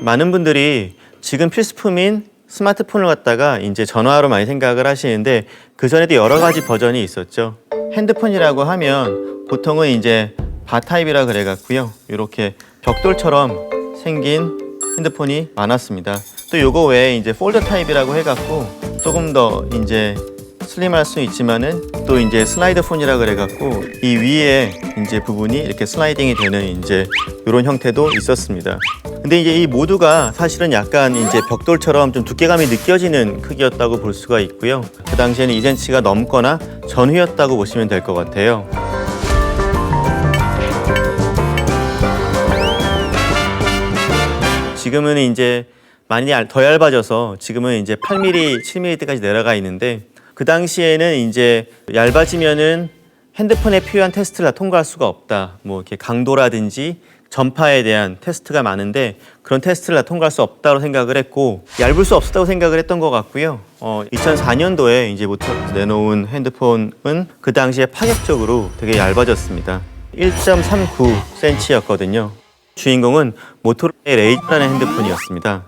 많은 분들이 지금 필수품인 스마트폰을 갖다가 이제 전화로 많이 생각을 하시는데 그 전에도 여러 가지 버전이 있었죠. 핸드폰이라고 하면 보통은 이제 바 타입이라 그래 갖고요. 이렇게 벽돌처럼 생긴 핸드폰이 많았습니다. 또 요거 외에 이제 폴더 타입이라고 해 갖고 조금 더 이제 슬림할 수 있지만은 또 이제 슬라이드 폰이라 그래 갖고 이 위에 이제 부분이 이렇게 슬라이딩이 되는 이제 이런 형태도 있었습니다. 근데 이제 이 모두가 사실은 약간 이제 벽돌처럼 좀 두께감이 느껴지는 크기였다고 볼 수가 있고요. 그 당시에는 2cm가 넘거나 전후였다고 보시면 될 것 같아요. 지금은 이제 많이 얇- 더 얇아져서 지금은 이제 8mm, 7mm까지 내려가 있는데 그 당시에는 이제 얇아지면은 핸드폰에 필요한 테스트를 다 통과할 수가 없다. 뭐 이렇게 강도라든지 전파에 대한 테스트가 많은데 그런 테스트를 다 통과할 수 없다고 생각을 했고 얇을 수 없었다고 생각을 했던 것 같고요. 어, 2004년도에 이제 모터 내놓은 핸드폰은 그 당시에 파격적으로 되게 얇아졌습니다. 1.39cm였거든요. 주인공은 모토로라의 레이저라는 핸드폰이었습니다.